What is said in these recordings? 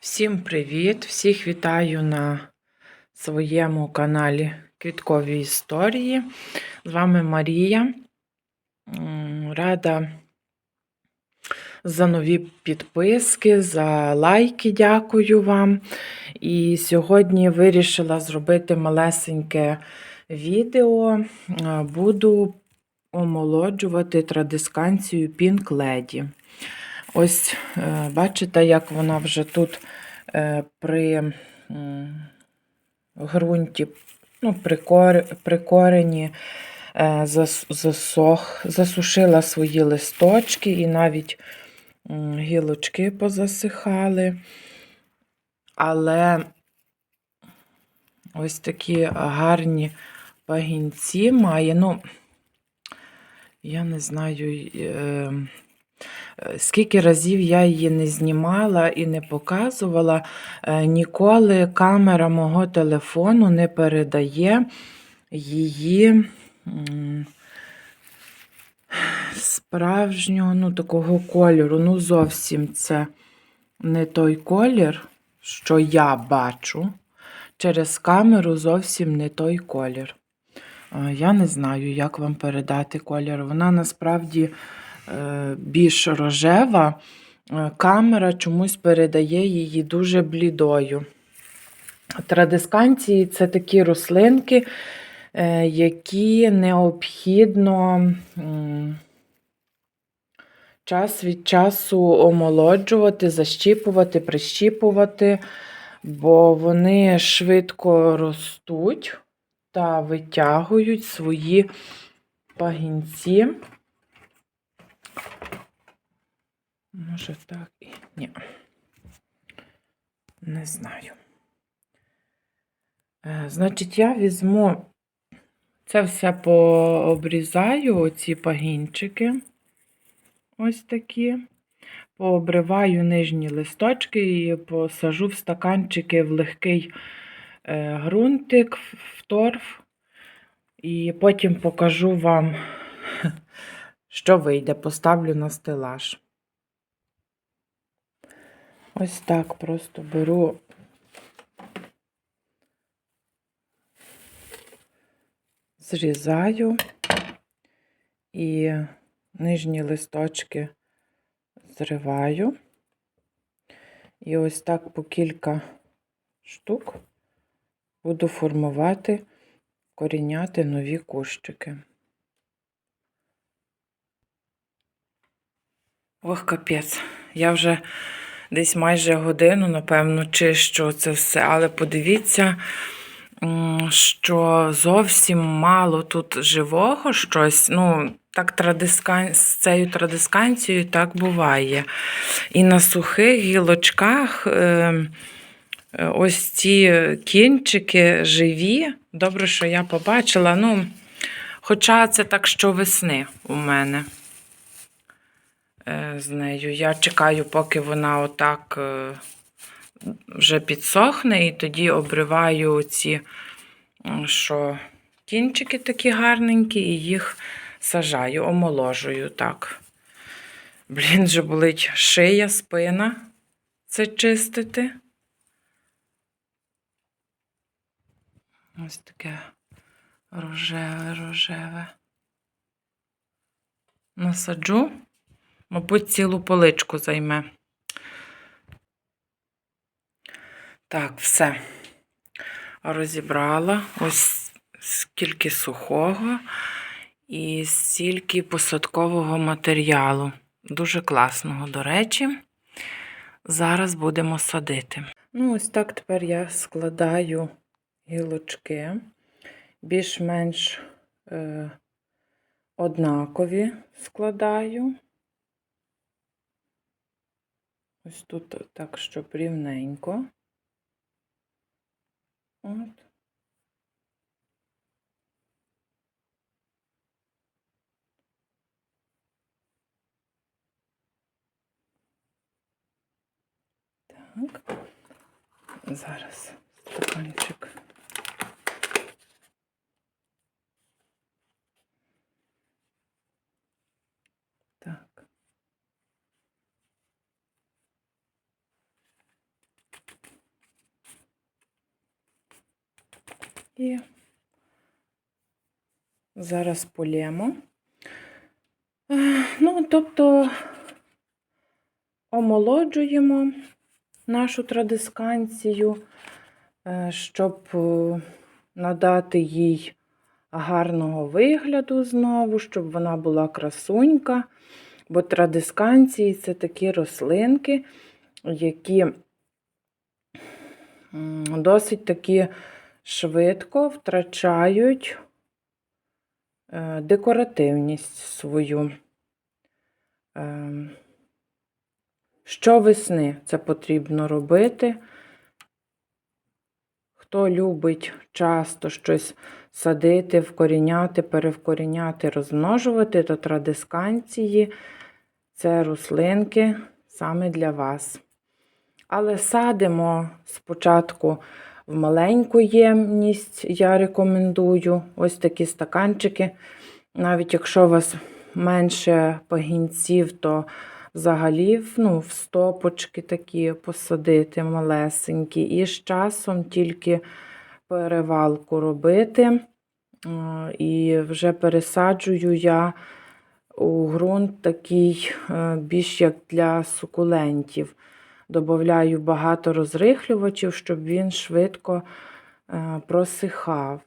Всім привіт! Всіх вітаю на своєму каналі Квіткові історії. З вами Марія. Рада за нові підписки, за лайки. Дякую вам. І сьогодні вирішила зробити малесеньке відео. Буду омолоджувати традисканцію Pink Lady. Ось е, бачите, як вона вже тут е, при ґрунті, ну, при, кор, при корені е, засох, засушила свої листочки і навіть гілочки позасихали. Але ось такі гарні пагінці має. Ну, я не знаю. Е, Скільки разів я її не знімала і не показувала, е, ніколи камера мого телефону не передає її справжнього ну, такого кольору. Ну, зовсім це не той колір, що я бачу. Через камеру зовсім не той колір. Е, Я не знаю, як вам передати колір. Вона насправді більш рожева. Е, Камера чомусь передає її дуже блідою. Традисканції це такі рослинки, е, які необхідно час від часу омолоджувати, защіпувати, прищіпувати, бо вони швидко ростуть та витягують свої пагінці. Може так і ні. Не знаю. Е, Значить, я візьму це все пообрізаю, оці пагінчики. Ось такі. Пообриваю нижні листочки і посажу в стаканчики в легкий е, ґрунтик, в торф. І потім покажу вам, що вийде. Поставлю на стелаж. Ось так просто беру зрізаю і нижні листочки зриваю. І ось так по кілька штук буду формувати, коріняти нові кущики. Ох, капець, я вже десь майже годину, напевно, чищу це все, але подивіться, що зовсім мало тут живого щось. Ну, так традискан... з цією традисканцією так буває. І на сухих гілочках е, е, ось ці кінчики живі. Добре, що я побачила. Ну, хоча це так щовесни у мене з нею. Я чекаю, поки вона отак е, вже підсохне, і тоді обриваю ці, що кінчики такі гарненькі, і їх сажаю, омоложую так. Блін, вже болить шия, спина це чистити. Ось таке рожеве, рожеве. Насаджу. Мабуть, цілу поличку займе. Так, все. Розібрала. Ось скільки сухого і стільки посадкового матеріалу. Дуже класного, до речі. Зараз будемо садити. Ну, ось так тепер я складаю гілочки. Більш-менш е, однакові складаю. Ось тут так, щоб рівненько. От. Так. Зараз стаканчик. Так. І зараз полємо. Ну, тобто омолоджуємо нашу традисканцію, е, щоб е, надати їй гарного вигляду знову, щоб вона була красунька. Бо традисканції це такі рослинки, які досить таки швидко втрачають е, декоративність свою. Ем, Щовесни це потрібно робити. Хто любить часто щось садити, вкоріняти, перевкоріняти, розмножувати, то традисканції це рослинки саме для вас. Але садимо спочатку маленьку ємність, я рекомендую ось такі стаканчики. Навіть якщо у вас менше пагінців, то взагалі ну, в стопочки такі посадити малесенькі. І з часом тільки перевалку робити. І вже пересаджую я у ґрунт такий е, більш як для сукулентів. Добавляю багато розрихлювачів, щоб він швидко е, просихав,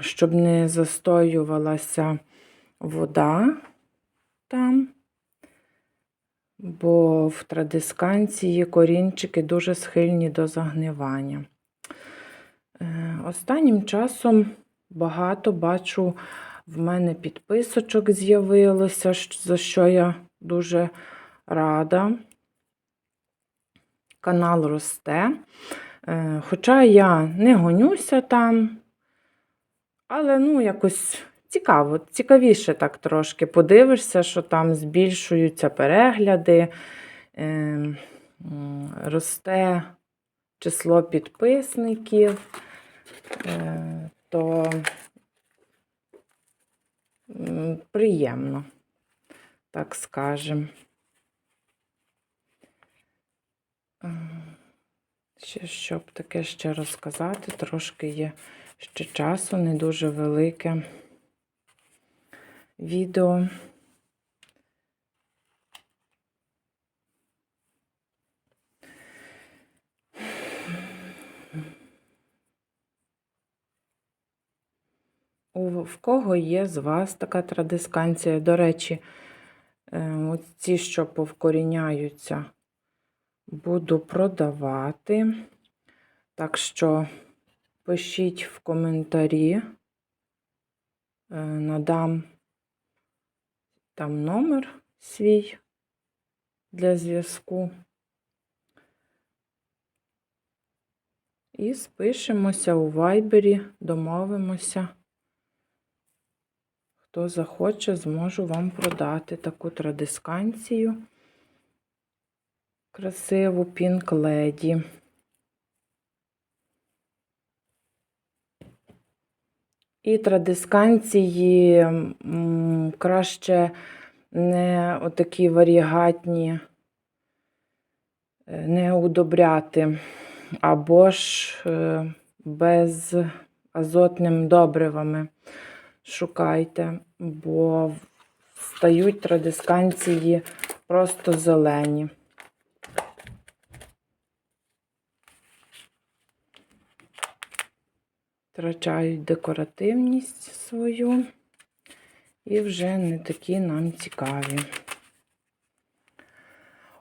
щоб не застоювалася вода там, бо в традисканції корінчики дуже схильні до загнивання. Е, Останнім часом багато бачу, в мене підписочок з'явилося, за що я дуже рада. Канал росте. Е, Хоча я не гонюся там, але ну, якось цікаво, цікавіше так трошки. Подивишся, що там збільшуються перегляди, е, росте число підписників, е, то приємно, так скажемо. Ще щоб таке ще розказати, трошки є ще часу, не дуже велике відео. В кого є з вас така традисканція? До речі, е, ці, що повкоріняються, буду продавати. Так що пишіть в коментарі, е, надам там номер свій для зв'язку. І спишемося у вайбері, домовимося. Хто захоче, зможу вам продати таку традисканцію. Красиву пінк леді. І традисканції краще не отакі варігатні, е, не удобряти, або ж е, без азотним добривами шукайте, бо стають традисканції просто зелені. Втрачають декоративність свою і вже не такі нам цікаві.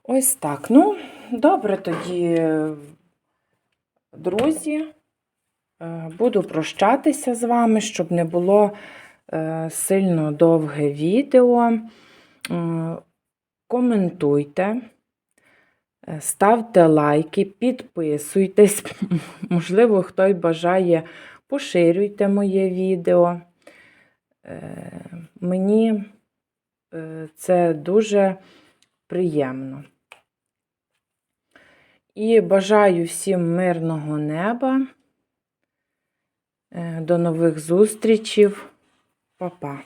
Ось так. Ну, добре тоді, друзі. Е, Буду прощатися з вами, щоб не було е, сильно довге відео. Е, Коментуйте, ставте лайки, підписуйтесь. Можливо, хтось бажає, поширюйте моє відео. Е, Мені е, це дуже приємно. І бажаю всім мирного неба. Е, До нових зустрічів. Па-па.